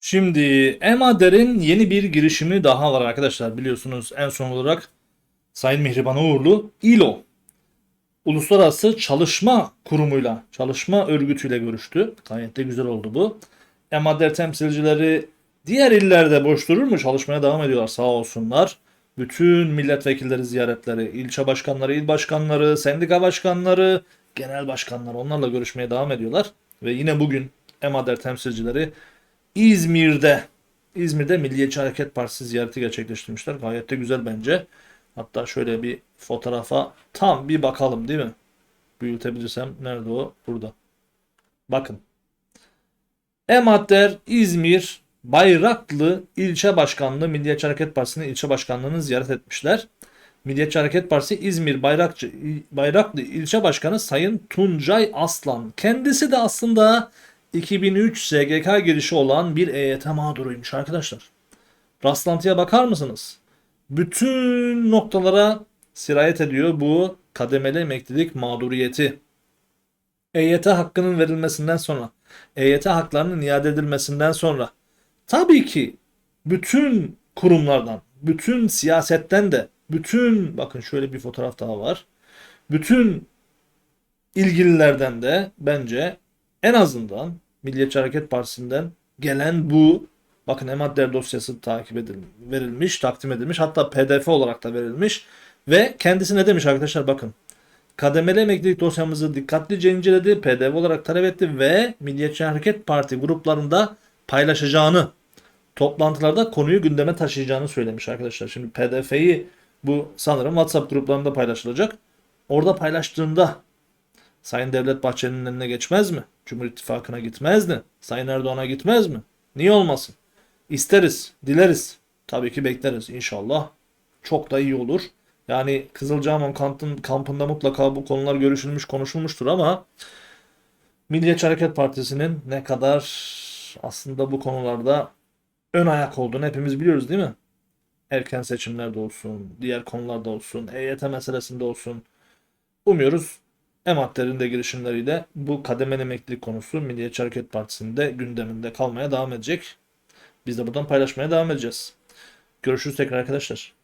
Şimdi EMADER'in yeni bir girişimi daha var arkadaşlar. Biliyorsunuz en son olarak Sayın Mihriban Uğurlu İLO Uluslararası Çalışma Kurumu'yla, çalışma örgütüyle görüştü. Gayet de güzel oldu bu. EMADER temsilcileri diğer illerde boş durur mu? Çalışmaya devam ediyorlar sağ olsunlar. Bütün milletvekilleri ziyaretleri, ilçe başkanları, il başkanları, sendika başkanları, genel başkanlar onlarla görüşmeye devam ediyorlar. Ve yine bugün EMADER temsilcileri İzmir'de İzmir'de Milliyetçi Hareket Partisi ziyareti gerçekleştirmişler. Gayet de güzel bence. Hatta şöyle bir fotoğrafa tam bir bakalım değil mi? Büyütebilirsem nerede o? Burada. Bakın. Emadder İzmir Bayraklı İlçe Başkanlığı Milliyetçi Hareket Partisi'nin ilçe başkanlığını ziyaret etmişler. Milliyetçi Hareket Partisi İzmir Bayrakçı, Bayraklı İlçe Başkanı Sayın Tuncay Aslan. Kendisi de aslında 2003 SGK girişi olan bir EYT mağduruymuş arkadaşlar. Rastlantıya bakar mısınız? Bütün noktalara sirayet ediyor bu kademeli emeklilik mağduriyeti. EYT hakkının verilmesinden sonra, EYT haklarının iade edilmesinden sonra tabii ki bütün kurumlardan, bütün siyasetten de, bütün bakın şöyle bir fotoğraf daha var. Bütün ilgililerden de bence en azından Milliyetçi Hareket Partisi'nden gelen bu bakın emadder dosyası takip edilmiş, verilmiş, takdim edilmiş. Hatta PDF olarak da verilmiş. Ve kendisi ne demiş arkadaşlar bakın. Kademeli emeklilik dosyamızı dikkatlice inceledi, PDF olarak talep etti ve Milliyetçi Hareket Parti gruplarında paylaşacağını, toplantılarda konuyu gündeme taşıyacağını söylemiş arkadaşlar. Şimdi PDF'yi bu sanırım WhatsApp gruplarında paylaşılacak. Orada paylaştığında Sayın Devlet Bahçeli'nin eline geçmez mi? Cumhur İttifakı'na gitmez mi? Sayın Erdoğan'a gitmez mi? Niye olmasın? İsteriz, dileriz. Tabii ki bekleriz inşallah. Çok da iyi olur. Yani Kızılcahamam kampın, kampında mutlaka bu konular görüşülmüş, konuşulmuştur ama Milliyetçi Hareket Partisi'nin ne kadar aslında bu konularda ön ayak olduğunu hepimiz biliyoruz değil mi? Erken seçimlerde olsun, diğer konularda olsun, EYT meselesinde olsun. Umuyoruz Emadder'in de girişimleriyle bu kademeli emeklilik konusu Milliyetçi Hareket Partisi'nin de gündeminde kalmaya devam edecek. Biz de buradan paylaşmaya devam edeceğiz. Görüşürüz tekrar arkadaşlar.